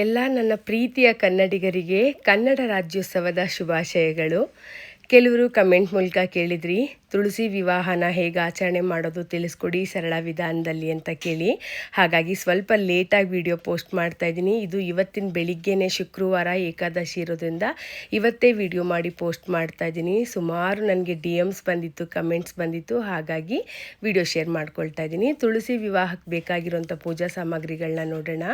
ಎಲ್ಲ ನನ್ನ ಪ್ರೀತಿಯ ಕನ್ನಡಿಗರಿಗೆ ಕನ್ನಡ ರಾಜ್ಯೋತ್ಸವದ ಶುಭಾಶಯಗಳು. ಕೆಲವರು ಕಮೆಂಟ್ ಮೂಲಕ ಕೇಳಿದ್ರಿ, ತುಳಸಿ ವಿವಾಹನ ಹೇಗೆ ಆಚರಣೆ ಮಾಡೋದು ತಿಳಿಸ್ಕೊಡಿ, ಸರಳ ವಿಧಾನದಲ್ಲಿ ಅಂತ ಕೇಳಿ. ಹಾಗಾಗಿ ಸ್ವಲ್ಪ ಲೇಟಾಗಿ ವಿಡಿಯೋ ಪೋಸ್ಟ್ ಮಾಡ್ತಾ ಇದ್ದೀನಿ. ಇದು ಇವತ್ತಿನ ಬೆಳಿಗ್ಗೆನೆ ಶುಕ್ರವಾರ ಏಕಾದಶಿ ಇರೋದ್ರಿಂದ ಇವತ್ತೇ ವಿಡಿಯೋ ಮಾಡಿ ಪೋಸ್ಟ್ ಮಾಡ್ತಾ ಇದ್ದೀನಿ. ಸುಮಾರು ನನಗೆ ಡಿ ಎಮ್ಸ್ ಬಂದಿತ್ತು ಕಮೆಂಟ್ಸ್ ಬಂದಿತ್ತು. ಹಾಗಾಗಿ ವಿಡಿಯೋ ಶೇರ್ ಮಾಡ್ಕೊಳ್ತಾ ಇದ್ದೀನಿ. ತುಳಸಿ ವಿವಾಹಕ್ಕೆ ಬೇಕಾಗಿರುವಂಥ ಪೂಜಾ ಸಾಮಗ್ರಿಗಳನ್ನ ನೋಡೋಣ.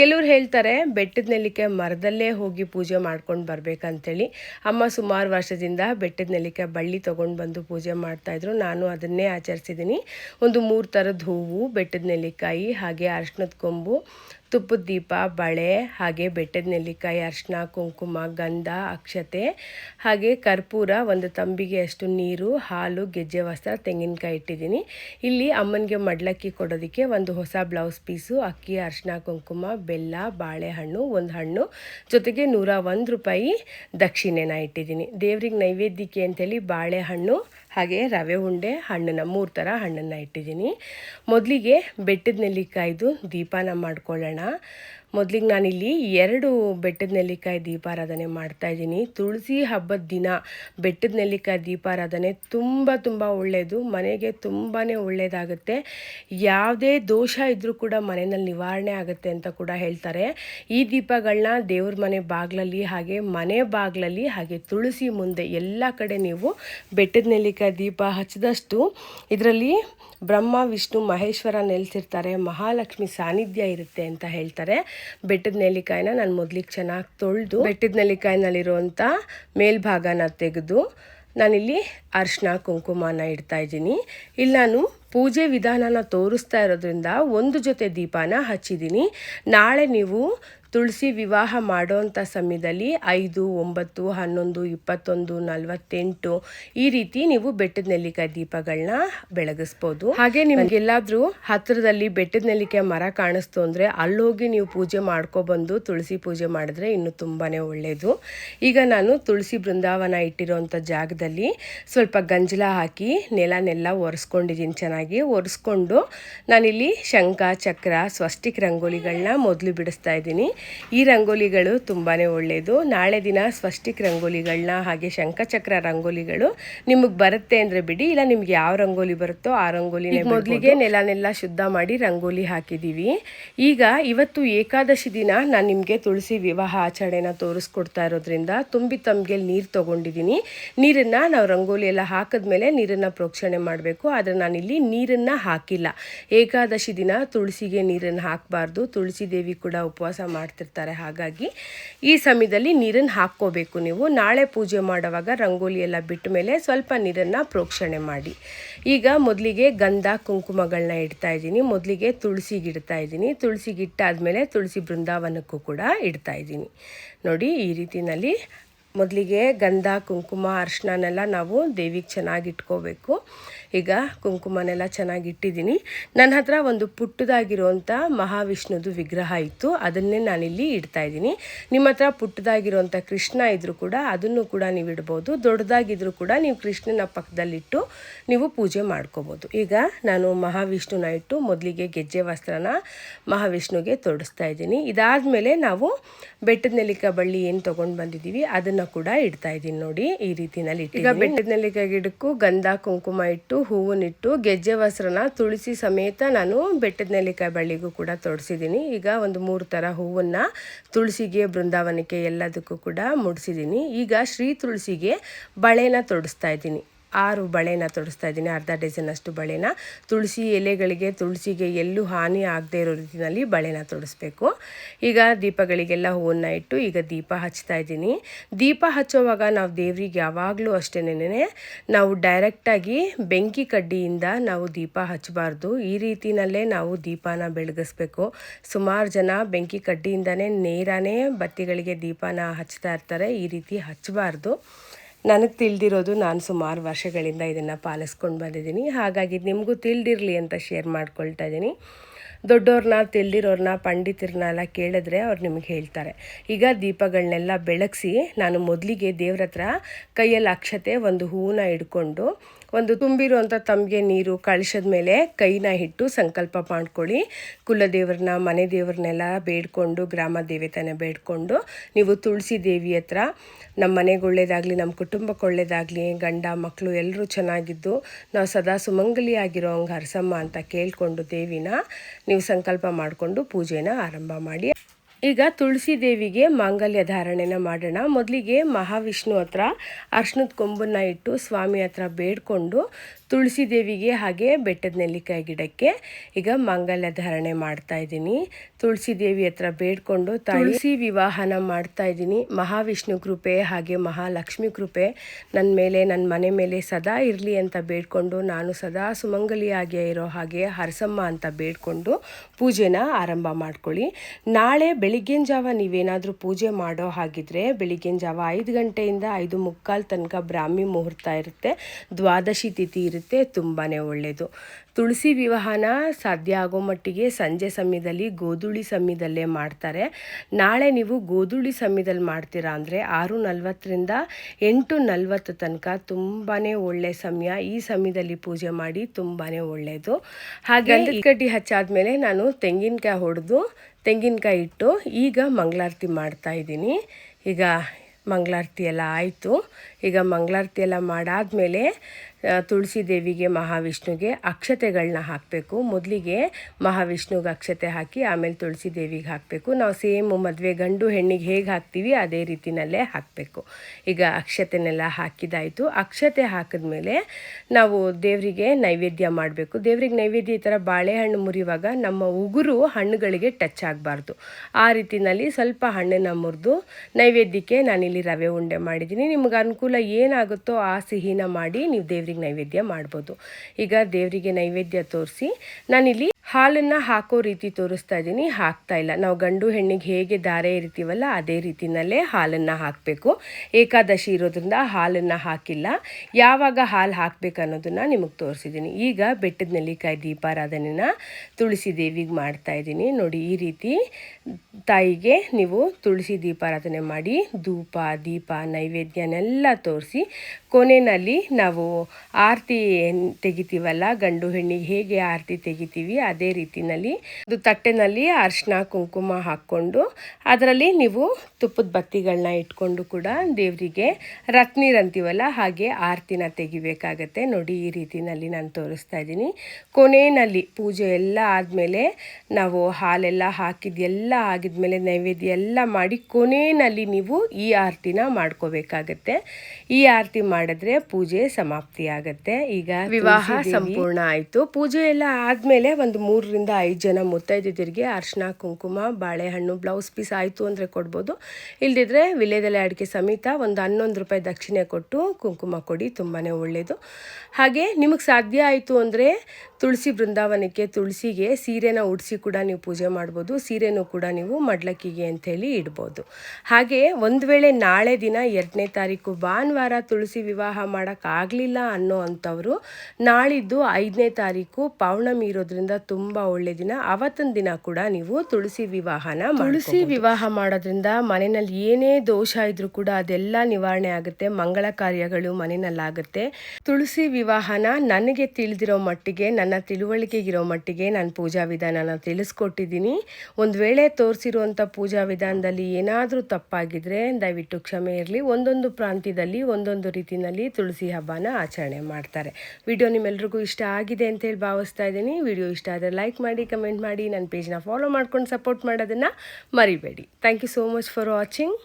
ಕೆಲವ್ರು ಹೇಳ್ತಾರೆ, ಬೆಟ್ಟದ ನೆಲ್ಲಿಕೆ ಮರದಲ್ಲೇ ಹೋಗಿ ಪೂಜೆ ಮಾಡ್ಕೊಂಡು ಬರಬೇಕಂತೇಳಿ. ಅಮ್ಮ ಸುಮಾರು ವರ್ಷದಿಂದ ಬೆಟ್ಟದ ನೆಲ್ಲಿಕಾಯಿ ಬಳ್ಳಿ ತೊಗೊಂಡು ಬಂದು ಪೂಜೆ ಮಾಡ್ತಾಯಿದ್ರು ನಾನು ಅದನ್ನೇ ಆಚರಿಸಿದ್ದೀನಿ ಒಂದು ಮೂರು ಥರದ ಹೂವು, ಬೆಟ್ಟದ ನೆಲ್ಲಿಕಾಯಿ, ಹಾಗೆ ಅರ್ಶಿಣದ ಕೊಂಬು ತುಪ್ಪದ ದೀಪ, ಬಳೆ ಹಾಗೆ ಬೆಟ್ಟದ ನೆಲ್ಲಿಕಾಯಿ ಅರಿಶಿನ ಕುಂಕುಮ, ಗಂಧ, ಅಕ್ಷತೆ ಹಾಗೆ ಕರ್ಪೂರ, ಒಂದು ತಂಬಿಗೆ ಅಷ್ಟು ನೀರು, ಹಾಲು, ಗೆಜ್ಜೆ, ವಸ್ತ್ರ, ತೆಂಗಿನಕಾಯಿ ಇಟ್ಟಿದ್ದೀನಿ. ಇಲ್ಲಿ ಅಮ್ಮನಿಗೆ ಮಡ್ಲಕ್ಕಿ ಕೊಡೋದಕ್ಕೆ ಒಂದು ಹೊಸ ಬ್ಲೌಸ್ ಪೀಸು, ಅಕ್ಕಿ ಅರಿಶಿನ ಕುಂಕುಮ, ಬೆಲ್ಲ, ಬಾಳೆಹಣ್ಣು, ಒಂದು ಹಣ್ಣು, ಜೊತೆಗೆ ನೂರ ಒಂದು ರೂಪಾಯಿ ದಕ್ಷಿಣೆನ ಇಟ್ಟಿದ್ದೀನಿ. ದೇವ್ರಿಗೆ ನೈವೇದ್ಯಕ್ಕೆ ಅಂಥೇಳಿ ಬಾಳೆಹಣ್ಣು ಹಾಗೆ ರವೆ ಉಂಡೆ ಹಣ್ಣನ್ನು ಮೂರು ಥರ ಹಣ್ಣನ್ನು ಇಟ್ಟಿದ್ದೀನಿ. ಮೊದಲಿಗೆ ಬೆಟ್ಟದ ನೆಲ್ಲಿಕಾಯ್ದು ದೀಪಾನ ಮಾಡ್ಕೊಳ್ಳೋಣ. ಮೊದಲಿಗೆ ನಾನಿಲ್ಲಿ ಎರಡು ಬೆಟ್ಟದ ನೆಲ್ಲಿಕಾಯಿ ದೀಪಾರಾಧನೆ ಮಾಡ್ತಾಯಿದ್ದೀನಿ ತುಳಸಿ ಹಬ್ಬದ ದಿನ ಬೆಟ್ಟದ ನೆಲ್ಲಿಕಾಯಿ ದೀಪಾರಾಧನೆ ತುಂಬ ತುಂಬ ಒಳ್ಳೆಯದು ಮನೆಗೆ ತುಂಬಾ ಒಳ್ಳೆಯದಾಗುತ್ತೆ ಯಾವುದೇ ದೋಷ ಇದ್ದರೂ ಕೂಡ ಮನೆಯಲ್ಲಿ ನಿವಾರಣೆ ಆಗುತ್ತೆ ಅಂತ ಕೂಡ ಹೇಳ್ತಾರೆ. ಈ ದೀಪಗಳನ್ನ ದೇವ್ರ ಮನೆ ಬಾಗಿಲಲ್ಲಿ ಹಾಗೆ ಮನೆ ಬಾಗಿಲಲ್ಲಿ ಹಾಗೆ ತುಳಸಿ ಮುಂದೆ ಎಲ್ಲ ಕಡೆ ನೀವು ಬೆಟ್ಟದ ನೆಲ್ಲಿಕಾಯಿ ದೀಪ ಹಚ್ಚಿದಷ್ಟು ಇದರಲ್ಲಿ ಬ್ರಹ್ಮ, ವಿಷ್ಣು, ಮಹೇಶ್ವರ ನೆಲೆಸಿರ್ತಾರೆ, ಮಹಾಲಕ್ಷ್ಮಿ ಸಾನ್ನಿಧ್ಯ ಇರುತ್ತೆ ಅಂತ ಹೇಳ್ತಾರೆ. ಬೆಟ್ಟದ ನೆಲ್ಲಿಕಾಯಿನ ನಾನು ಮೊದಲಿಗೆ ಚೆನ್ನಾಗಿ ತೊಳೆದು ಬೆಟ್ಟದ ನೆಲ್ಲಿಕಾಯಿನಲ್ಲಿರುವಂಥ ಮೇಲ್ಭಾಗನ ತೆಗೆದು ನಾನಿಲ್ಲಿ ಅರ್ಶಿನ, ಕುಂಕುಮನ ಇಡ್ತಾ ಇದ್ದೀನಿ. ಇಲ್ಲಿ ನಾನು ಪೂಜೆ ವಿಧಾನನ ತೋರಿಸ್ತಾ ಇರೋದ್ರಿಂದ ಒಂದು ಜೊತೆ ದೀಪನ ಹಚ್ಚಿದ್ದೀನಿ. ನಾಳೆ ನೀವು ತುಳಸಿ ವಿವಾಹ ಮಾಡೋವಂಥ ಸಮಯದಲ್ಲಿ ಐದು, ಒಂಬತ್ತು, ಹನ್ನೊಂದು, ಇಪ್ಪತ್ತೊಂದು, ನಲವತ್ತೆಂಟು ಈ ರೀತಿ ನೀವು ಬೆಟ್ಟದ ನೆಲ್ಲಿಕಾಯಿ ದೀಪಗಳನ್ನ ಬೆಳಗಿಸ್ಬೋದು. ಹಾಗೆ ನಿಮಗೆಲ್ಲಾದರೂ ಹತ್ತಿರದಲ್ಲಿ ಬೆಟ್ಟದ ನೆಲ್ಲಿಕಾಯಿ ಮರ ಕಾಣಿಸ್ತು ಅಂದರೆ ಅಲ್ಲೋಗಿ ನೀವು ಪೂಜೆ ಮಾಡ್ಕೊಬಂದು ತುಳಸಿ ಪೂಜೆ ಮಾಡಿದ್ರೆ ಇನ್ನು ತುಂಬಾ ಒಳ್ಳೆಯದು ಈಗ ನಾನು ತುಳಸಿ ಬೃಂದಾವನ ಇಟ್ಟಿರೋಂಥ ಜಾಗದಲ್ಲಿ ಸ್ವಲ್ಪ ಗಂಜಲ ಹಾಕಿ ನೆಲನೆಲ್ಲ ಒರೆಸ್ಕೊಂಡಿದ್ದೀನಿ ಚೆನ್ನಾಗಿ. ಒರೆಸ್ಕೊಂಡು ನಾನಿಲ್ಲಿ ಶಂಖ, ಚಕ್ರ ಸ್ವಸ್ಟಿಕ್ ರಂಗೋಲಿಗಳನ್ನ ಮೊದಲು ಬಿಡಿಸ್ತಾ ಇದ್ದೀನಿ. ಈ ರಂಗೋಲಿಗಳು ತುಂಬಾ ಒಳ್ಳೆಯದು ನಾಳೆ ದಿನ ಸ್ವಸ್ಟಿಕ್ ರಂಗೋಲಿಗಳನ್ನ ಹಾಗೆ ಶಂಖಚಕ್ರ ರಂಗೋಲಿಗಳು ನಿಮಗೆ ಬರುತ್ತೆ ಅಂದರೆ ಬಿಡಿ ಇಲ್ಲ ನಿಮ್ಗೆ ಯಾವ ರಂಗೋಲಿ ಬರುತ್ತೋ ಆ ರಂಗೋಲಿ ಮೊದಲಿಗೆ ನೆಲನೆಲ್ಲ ಶುದ್ಧ ಮಾಡಿ ರಂಗೋಲಿ ಹಾಕಿದ್ದೀವಿ ಈಗ ಇವತ್ತು ಏಕಾದಶಿ ದಿನ ನಾನು ನಿಮಗೆ ತುಳಸಿ ವಿವಾಹ ಆಚರಣೆನ ತೋರಿಸ್ಕೊಡ್ತಾ ಇರೋದ್ರಿಂದ ತುಂಬಿ ತಮ್ಗೆ ನೀರು ತೊಗೊಂಡಿದ್ದೀನಿ ನೀರನ್ನು ನಾವು ರಂಗೋಲಿ ಎಲ್ಲ ಹಾಕಿದ್ಮೇಲೆ ನೀರನ್ನು ಪ್ರೋಕ್ಷಣೆ ಮಾಡಬೇಕು. ಆದರೆ ನಾನಿಲ್ಲಿ ನೀರನ್ನು ಹಾಕಿಲ್ಲ. ಏಕಾದಶಿ ದಿನ ತುಳಸಿಗೆ ನೀರನ್ನು ಹಾಕಬಾರ್ದು. ತುಳಸಿ ದೇವಿ ಕೂಡ ಉಪವಾಸ ಮಾಡ್ತಿರ್ತಾರೆ. ಹಾಗಾಗಿ ಈ ಸಮಯದಲ್ಲಿ ನೀರನ್ನು ಹಾಕ್ಕೋಬೇಕು ನೀವು. ನಾಳೆ ಪೂಜೆ ಮಾಡುವಾಗ ರಂಗೋಲಿ ಎಲ್ಲ ಬಿಟ್ಟ ಮೇಲೆ ಸ್ವಲ್ಪ ನೀರನ್ನು ಪ್ರೋಕ್ಷಣೆ ಮಾಡಿ. ಈಗ ಮೊದಲಿಗೆ ಗಂಧ ಕುಂಕುಮಗಳನ್ನ ಇಡ್ತಾ ಇದ್ದೀನಿ. ಮೊದಲಿಗೆ ತುಳಸಿಗೆ ಇಡ್ತಾ ಇದ್ದೀನಿ. ತುಳಸಿಗೆ ಇಟ್ಟಾದಮೇಲೆ ತುಳಸಿ ಬೃಂದಾವನಕ್ಕೂ ಕೂಡ ಇಡ್ತಾ ಇದ್ದೀನಿ. ನೋಡಿ, ಈ ರೀತಿಯಲ್ಲಿ ಮೊದಲಿಗೆ ಗಂಧ, ಕುಂಕುಮ ಅರ್ಶನನೆಲ್ಲ ನಾವು ದೇವಿಗೆ ಚೆನ್ನಾಗಿ ಇಟ್ಕೋಬೇಕು. ಈಗ ಕುಂಕುಮನೆಲ್ಲ ಚೆನ್ನಾಗಿ ಇಟ್ಟಿದ್ದೀನಿ ನನ್ನ ಹತ್ರ ಒಂದು ಪುಟ್ಟದಾಗಿರುವಂಥ ಮಹಾವಿಷ್ಣುದು ವಿಗ್ರಹ ಇತ್ತು. ಅದನ್ನೇ ನಾನಿಲ್ಲಿ ಇಡ್ತಾ ಇದ್ದೀನಿ. ನಿಮ್ಮ ಹತ್ರ ಪುಟ್ಟದಾಗಿರುವಂಥ ಕೃಷ್ಣ ಇದ್ದರೂ ಕೂಡ ಅದನ್ನು ಕೂಡ ನೀವು ಇಡ್ಬೋದು. ದೊಡ್ಡದಾಗಿದ್ದರೂ ಕೂಡ ನೀವು ಕೃಷ್ಣನ ಪಕ್ಕದಲ್ಲಿಟ್ಟು ನೀವು ಪೂಜೆ ಮಾಡ್ಕೋಬೋದು. ಈಗ ನಾನು ಮಹಾವಿಷ್ಣುನ ಇಟ್ಟು ಮೊದಲಿಗೆ ಗೆಜ್ಜೆ ವಸ್ತ್ರನ ಮಹಾವಿಷ್ಣುಗೆ ತೊಡಿಸ್ತಾ ಇದ್ದೀನಿ. ಇದಾದಮೇಲೆ ನಾವು ಬೆಟ್ಟದ ನೆಲ್ಲಿಕಾಯಿ ಬಳ್ಳಿ ಏನು ತೊಗೊಂಡು ಬಂದಿದ್ದೀವಿ ಅದನ್ನು ಕೂಡ ಇಡ್ತಾ ಇದ್ದೀನಿ ನೋಡಿ. ಈ ರೀತಿನಲ್ಲಿ ಈಗ ಬೆಟ್ಟದ ನೆಲ್ಲಿಕಾಯಿ ಗಿಡಕ್ಕೂ ಗಂಧ, ಕುಂಕುಮ ಇಟ್ಟು ಹೂವನ್ನಿಟ್ಟು ಗೆಜ್ಜೆ ವಸ್ತ್ರನ ತುಳಸಿ ಸಮೇತ ನಾನು ಬೆಟ್ಟದ ನೆಲ್ಲಿಕಾಯಿ ಬಳ್ಳಿಗೂ ಕೂಡ ತೊಡಿಸಿದ್ದೀನಿ. ಈಗ ಒಂದು ಮೂರು ಥರ ಹೂವನ್ನು ತುಳಸಿಗೆ, ಬೃಂದಾವನಕ್ಕೆ ಎಲ್ಲದಕ್ಕೂ ಕೂಡ ಮುಡಿಸಿದ್ದೀನಿ. ಈಗ ಶ್ರೀ ತುಳಸಿಗೆ ಬಳೆನ ತೊಡಿಸ್ತಾ ಇದ್ದೀನಿ. ಆರು ಬಳೆನ ತೊಡಿಸ್ತಾ ಇದ್ದೀನಿ. ಅರ್ಧ ಅಷ್ಟು ಬಳೆನ. ತುಳಸಿ ಎಲೆಗಳಿಗೆ ತುಳಸಿಗೆ ಎಲ್ಲೂ ಹಾನಿ ಆಗದೆ ಇರೋ ರೀತಿಯಲ್ಲಿ ಬಳೆನ ತೊಡಿಸ್ಬೇಕು. ಈಗ ದೀಪಗಳಿಗೆಲ್ಲ ಹೂವನ್ನ ಇಟ್ಟು ಈಗ ದೀಪ ಹಚ್ತಾ ಇದ್ದೀನಿ. ದೀಪ ಹಚ್ಚೋವಾಗ ನಾವು ದೇವರಿಗೆ ಯಾವಾಗಲೂ ಅಷ್ಟೇನೆ ನಾವು ಡೈರೆಕ್ಟಾಗಿ ಬೆಂಕಿ ಕಡ್ಡಿಯಿಂದ ನಾವು ದೀಪ ಹಚ್ಚಬಾರ್ದು. ಈ ರೀತಿಯಲ್ಲೇ ನಾವು ದೀಪನ ಬೆಳಗಿಸ್ಬೇಕು. ಸುಮಾರು ಜನ ಬೆಂಕಿ ಕಡ್ಡಿಯಿಂದನೇ ನೇರಾನೇ ಬತ್ತಿಗಳಿಗೆ ದೀಪನ ಹಚ್ತಾ ಇರ್ತಾರೆ. ಈ ರೀತಿ ಹಚ್ಚಬಾರ್ದು. ನನಗೆ ತಿಳಿದಿರೋದು ನಾನು ಸುಮಾರು ವರ್ಷಗಳಿಂದ ಇದನ್ನು ಪಾಲಿಸ್ಕೊಂಡು ಬಂದಿದ್ದೀನಿ. ಹಾಗಾಗಿ ನಿಮಗೂ ತಿಳಿದಿರಲಿ ಅಂತ ಶೇರ್ ಮಾಡ್ಕೊಳ್ತಾ ಇದ್ದೀನಿ. ದೊಡ್ಡವ್ರನ್ನ ತಿಳಿದಿರೋರ್ನ ಪಂಡಿತರನ್ನೆಲ್ಲ ಕೇಳಿದ್ರೆ ಅವ್ರು ನಿಮಗೆ ಹೇಳ್ತಾರೆ. ಈಗ ದೀಪಗಳನ್ನೆಲ್ಲ ಬೆಳಗಿಸಿ ನಾನು ಮೊದಲಿಗೆ ದೇವ್ರ ಹತ್ರ ಕೈಯಲ್ಲಿ ಅಕ್ಷತೆ ಒಂದು ಹೂವನ್ನ ಹಿಡ್ಕೊಂಡು ಒಂದು ತುಂಬಿರುವಂಥ ತಮಗೆ ನೀರು ಕಳಿಸಿದ ಮೇಲೆ ಕೈನ ಇಟ್ಟು ಸಂಕಲ್ಪ ಮಾಡ್ಕೊಳ್ಳಿ. ಕುಲದೇವ್ರನ್ನ, ಮನೆ ದೇವ್ರನ್ನೆಲ್ಲ ಬೇಡ್ಕೊಂಡು, ಗ್ರಾಮ ದೇವತೆನ ಬೇಡ್ಕೊಂಡು ನೀವು ತುಳಸಿ ದೇವಿ ಹತ್ರ ನಮ್ಮ ಮನೆಗೆ ಒಳ್ಳೇದಾಗಲಿ ನಮ್ಮ ಕುಟುಂಬಕ್ಕೆ ಒಳ್ಳೇದಾಗಲಿ, ಗಂಡ ಮಕ್ಕಳು ಎಲ್ಲರೂ ಚೆನ್ನಾಗಿದ್ದು, ನಾವು ಸದಾ ಸುಮಂಗಲಿಯಾಗಿರೋ ಹಂಗೆ ಹರಸಮ್ಮ ಅಂತ ಕೇಳಿಕೊಂಡು ದೇವಿನ ನೀವು ಸಂಕಲ್ಪ ಮಾಡಿಕೊಂಡು ಪೂಜೆನ ಆರಂಭ ಮಾಡಿ. ಈಗ ತುಳಸಿ ದೇವಿಗೆ ಮಾಂಗಲ್ಯ ಧಾರಣೆನ ಮಾಡೋಣ. ಮೊದಲಿಗೆ ಮಹಾವಿಷ್ಣು ಹತ್ರ ಅರ್ಶನದ ಕೊಂಬನ್ನ ಇಟ್ಟು ಸ್ವಾಮಿ ಹತ್ರ ಬೇಡ್ಕೊಂಡು ತುಳಸಿ ದೇವಿಗೆ ಹಾಗೆ ಬೆಟ್ಟದ ನೆಲ್ಲಿಕಾಯಿ ಗಿಡಕ್ಕೆ ಈಗ ಮಂಗಲ್ಯ ಧಾರಣೆ ಮಾಡ್ತಾ ಇದ್ದೀನಿ. ತುಳಸಿ ದೇವಿ ಹತ್ರ ಬೇಡ್ಕೊಂಡು ತುಳಸಿ ವಿವಾಹನ ಮಾಡ್ತಾ ಇದ್ದೀನಿ. ಮಹಾವಿಷ್ಣು ಕೃಪೆ ಹಾಗೆ ಮಹಾಲಕ್ಷ್ಮಿ ಕೃಪೆ ನನ್ನ ಮೇಲೆ ನನ್ನ ಮನೆ ಮೇಲೆ ಸದಾ ಇರಲಿ ಅಂತ ಬೇಡ್ಕೊಂಡು, ನಾನು ಸದಾ ಸುಮಂಗಲಿಯಾಗಿ ಇರೋ ಹಾಗೆ ಹರಸಮ್ಮ ಅಂತ ಬೇಡ್ಕೊಂಡು ಪೂಜೆನ ಆರಂಭ ಮಾಡ್ಕೊಳ್ಳಿ. ನಾಳೆ ಬೆಳಿಗ್ಗಿನ ಜಾವ ನೀವೇನಾದರೂ ಪೂಜೆ ಮಾಡೋ ಹಾಗಿದ್ರೆ ಬೆಳಿಗ್ಗಿನ ಜಾವ ಐದು ಗಂಟೆಯಿಂದ ಐದು ಮುಕ್ಕಾಲು ತನಕ ಬ್ರಾಹ್ಮಿ ಮುಹೂರ್ತ ಇರುತ್ತೆ. ದ್ವಾದಶಿ ತಿಥಿ ತುಂಬಾ ಒಳ್ಳೆಯದು ತುಳಸಿ ವಿವಾಹನ ಸಾಧ್ಯ ಆಗೋ ಮಟ್ಟಿಗೆ ಸಂಜೆ ಸಮಯದಲ್ಲಿ ಗೋಧುಳಿ ಸಮಯದಲ್ಲೇ ಮಾಡ್ತಾರೆ. ನಾಳೆ ನೀವು ಗೋಧುಳಿ ಸಮಯದಲ್ಲಿ ಮಾಡ್ತೀರಾ ಅಂದರೆ ಆರು ನಲ್ವತ್ತರಿಂದ ಎಂಟು ನಲ್ವತ್ತು ತನಕ ತುಂಬಾ ಒಳ್ಳೆ ಸಮಯ. ಈ ಸಮಯದಲ್ಲಿ ಪೂಜೆ ಮಾಡಿ ತುಂಬಾ ಒಳ್ಳೆಯದು ಹಾಗೆ ಕಡ್ಡಿ ಹಚ್ಚಾದ್ಮೇಲೆ ನಾನು ತೆಂಗಿನಕಾಯಿ ಹೊಡೆದು ತೆಂಗಿನಕಾಯಿ ಇಟ್ಟು ಈಗ ಮಂಗಳಾರತಿ ಮಾಡ್ತಾ ಇದ್ದೀನಿ. ಈಗ ಮಂಗಳಾರತಿ ಎಲ್ಲ ಆಯಿತು. ಈಗ ಮಂಗಳಾರತಿ ಎಲ್ಲ ಮಾಡಾದಮೇಲೆ ತುಳಸಿ ದೇವಿಗೆ ಮಹಾವಿಷ್ಣುಗೆ ಅಕ್ಷತೆಗಳನ್ನ ಹಾಕಬೇಕು. ಮೊದಲಿಗೆ ಮಹಾವಿಷ್ಣುಗೆ ಅಕ್ಷತೆ ಹಾಕಿ ಆಮೇಲೆ ತುಳಸಿ ದೇವಿಗೆ ಹಾಕಬೇಕು. ನಾವು ಸೇಮ್ ಮದುವೆ ಗಂಡು ಹೆಣ್ಣಿಗೆ ಹೇಗೆ ಹಾಕ್ತೀವಿ ಅದೇ ರೀತಿನಲ್ಲೇ ಹಾಕಬೇಕು. ಈಗ ಅಕ್ಷತೆನೆಲ್ಲ ಹಾಕಿದಾಯಿತು. ಅಕ್ಷತೆ ಹಾಕಿದ್ಮೇಲೆ ನಾವು ದೇವರಿಗೆ ನೈವೇದ್ಯ ಮಾಡಬೇಕು. ದೇವ್ರಿಗೆ ನೈವೇದ್ಯ ಈ ಥರ ಬಾಳೆಹಣ್ಣು ಮುರಿಯುವಾಗ ನಮ್ಮ ಉಗುರು ಹಣ್ಣುಗಳಿಗೆ ಟಚ್ ಆಗಬಾರ್ದು. ಆ ರೀತಿನಲ್ಲಿ ಸ್ವಲ್ಪ ಹಣ್ಣನ್ನು ಮುರಿದು ನೈವೇದ್ಯಕ್ಕೆ ನಾನಿಲ್ಲಿ ರವೆ ಉಂಡೆ ಮಾಡಿದ್ದೀನಿ. ನಿಮ್ಗೆ ಅನುಕೂಲ ಏನಾಗುತ್ತೋ ಆ ಸಿಹಿನ ಮಾಡಿ ನೀವು ದೇವ್ರಿಗೆ ನೈವೇದ್ಯ ಮಾಡ್ಬೋದು. ಈಗ ದೇವರಿಗೆ ನೈವೇದ್ಯ ತೋರಿಸಿ ನಾನಿಲ್ಲಿ ಹಾಲನ್ನು ಹಾಕೋ ರೀತಿ ತೋರಿಸ್ತಾ ಇದ್ದೀನಿ. ಹಾಕ್ತಾ ಇಲ್ಲ. ನಾವು ಗಂಡು ಹೆಣ್ಣಿಗೆ ಹೇಗೆ ದಾರೆ ಇರ್ತೀವಲ್ಲ ಅದೇ ರೀತಿನಲ್ಲೇ ಹಾಲನ್ನು ಹಾಕಬೇಕು. ಏಕಾದಶಿ ಇರೋದ್ರಿಂದ ಹಾಲನ್ನು ಹಾಕಿಲ್ಲ. ಯಾವಾಗ ಹಾಲು ಹಾಕಬೇಕು ಅನ್ನೋದನ್ನು ನಿಮಗೆ ತೋರಿಸಿದ್ದೀನಿ. ಈಗ ಬೆಟ್ಟದ ನೆಲ್ಲಿಕಾಯಿ ದೀಪಾರಾಧನೆನ ತುಳಸಿ ದೇವಿಗೆ ಮಾಡ್ತಾ ಇದ್ದೀನಿ. ನೋಡಿ, ಈ ರೀತಿ ತಾಯಿಗೆ ನೀವು ತುಳಸಿ ದೀಪಾರಾಧನೆ ಮಾಡಿ ಧೂಪ, ದೀಪ, ನೈವೇದ್ಯನೆಲ್ಲ ತೋರಿಸಿ ಕೊನೆಯಲ್ಲಿ ನಾವು ಆರತಿ ತೆಗಿತೀವಲ್ಲ, ಗಂಡು ಹೆಣ್ಣಿಗೆ ಹೇಗೆ ಆರತಿ ತೆಗಿತೀವಿ, ಅದೇ ರೀತಿಯಲ್ಲಿ ಅದು ತಟ್ಟೆನಲ್ಲಿ ಅರ್ಶಿನ ಕುಂಕುಮ ಹಾಕ್ಕೊಂಡು ಅದರಲ್ಲಿ ನೀವು ತುಪ್ಪದ ಬತ್ತಿಗಳನ್ನ ಇಟ್ಕೊಂಡು ಕೂಡ ದೇವರಿಗೆ ರತ್ನೀರ್ ಅಂತೀವಲ್ಲ, ಹಾಗೆ ಆರತಿನ ತೆಗಿಬೇಕಾಗತ್ತೆ. ನೋಡಿ, ಈ ರೀತಿಯಲ್ಲಿ ನಾನು ತೋರಿಸ್ತಾ ಇದ್ದೀನಿ. ಕೊನೆಯಲ್ಲಿ ಪೂಜೆ ಎಲ್ಲ ಆದಮೇಲೆ ನಾವು ಹಾಲೆಲ್ಲ ಹಾಕಿದ್ದೆಲ್ಲ ಆಗಿದ್ಮೇಲೆ ನೈವೇದ್ಯ ಎಲ್ಲ ಮಾಡಿ ಕೊನೆಯಲ್ಲಿ ನೀವು ಈ ಆರತಿನ ಮಾಡ್ಕೋಬೇಕಾಗತ್ತೆ. ಈ ಆರತಿ ಮಾಡಿದ್ರೆ ಪೂಜೆ ಸಮಾಪ್ತಿ ಆಗತ್ತೆ ಈಗ ವಿವಾಹ ಸಂಪೂರ್ಣ ಆಯಿತು. ಪೂಜೆ ಎಲ್ಲ ಆದಮೇಲೆ ಒಂದು ಮೂರರಿಂದ ಐದು ಜನ ಮುತ್ತೈದಿದ್ದಿರಿಗೆ ಅರ್ಶಿನ ಕುಂಕುಮ ಬಾಳೆಹಣ್ಣು ಬ್ಲೌಸ್ ಪೀಸ್ ಆಯಿತು ಅಂದರೆ ಕೊಡ್ಬೋದು. ಇಲ್ದಿದ್ರೆ ವಿಲೇದೆಲೆ ಅಡಿಕೆ ಸಮೇತ ಒಂದು ಹನ್ನೊಂದು ರೂಪಾಯಿ ದಕ್ಷಿಣೆ ಕೊಟ್ಟು ಕುಂಕುಮ ಕೊಡಿ ತುಂಬಾ ಒಳ್ಳೆಯದು ಹಾಗೆ ನಿಮಗೆ ಸಾಧ್ಯ ಆಯಿತು ಅಂದರೆ ತುಳಸಿ ಬೃಂದಾವನಕ್ಕೆ ತುಳಸಿಗೆ ಸೀರೆನ ಉಡಿಸಿ ಕೂಡ ನೀವು ಪೂಜೆ ಮಾಡ್ಬೋದು. ಸೀರೆನೂ ಕೂಡ ನೀವು ಮಡ್ಲಕ್ಕಿಗೆ ಅಂಥೇಳಿ ಇಡ್ಬೋದು. ಹಾಗೆ ಒಂದು ವೇಳೆ ನಾಳೆ ದಿನ ಎರಡನೇ ತಾರೀಕು ಭಾನುವಾರ ತುಳಸಿ ವಿವಾಹ ಮಾಡೋಕ್ಕಾಗಲಿಲ್ಲ ಅನ್ನೋ ಅಂಥವ್ರು ನಾಳಿದ್ದು ಐದನೇ ತಾರೀಕು ಪೌರ್ಣಮಿ ಇರೋದ್ರಿಂದ ತುಂಬ ಒಳ್ಳೆ ದಿನ. ಅವತ್ತಿನ ದಿನ ಕೂಡ ನೀವು ತುಳಸಿ ವಿವಾಹನ ತುಳಸಿ ವಿವಾಹ ಮಾಡೋದ್ರಿಂದ ಮನೆಯಲ್ಲಿ ಏನೇ ದೋಷ ಇದ್ರೂ ಕೂಡ ಅದೆಲ್ಲ ನಿವಾರಣೆ ಆಗುತ್ತೆ ಮಂಗಳ ಕಾರ್ಯಗಳು ಮನೆಯಲ್ಲಾಗುತ್ತೆ. ತುಳಸಿ ವಿವಾಹನ ನನಗೆ ತಿಳಿದಿರೋ ಮಟ್ಟಿಗೆ ನನ್ನ ತಿಳುವಳಿಕೆಗಿರೋ ಮಟ್ಟಿಗೆ ನಾನು ಪೂಜಾ ವಿಧಾನನ ತಿಳಿಸ್ಕೊಟ್ಟಿದ್ದೀನಿ. ಒಂದು ವೇಳೆ ತೋರಿಸಿರುವಂಥ ಪೂಜಾ ವಿಧಾನದಲ್ಲಿ ಏನಾದರೂ ತಪ್ಪಾಗಿದ್ರೆ ದಯವಿಟ್ಟು ಕ್ಷಮೆ ಇರಲಿ. ಒಂದೊಂದು ಪ್ರಾಂತ್ಯದಲ್ಲಿ ಒಂದೊಂದು ರೀತಿಯಲ್ಲಿ ತುಳಸಿ ಹಬ್ಬನ ಆಚರಣೆ ಮಾಡ್ತಾರೆ. ವಿಡಿಯೋ ನಿಮ್ಮೆಲ್ರಿಗೂ ಇಷ್ಟ ಆಗಿದೆ ಅಂತ ಹೇಳಿ ಭಾವಿಸ್ತಾ ಇದ್ದೀನಿ. ವಿಡಿಯೋ ಇಷ್ಟ ಆದರೆ ಲೈಕ್ ಮಾಡಿ, ಕಮೆಂಟ್ ಮಾಡಿ, ನನ್ನ ಪೇಜ್ನ ಫಾಲೋ ಮಾಡ್ಕೊಂಡು ಸಪೋರ್ಟ್ ಮಾಡೋದನ್ನು ಮರಿಬೇಡಿ. Thank you so much for watching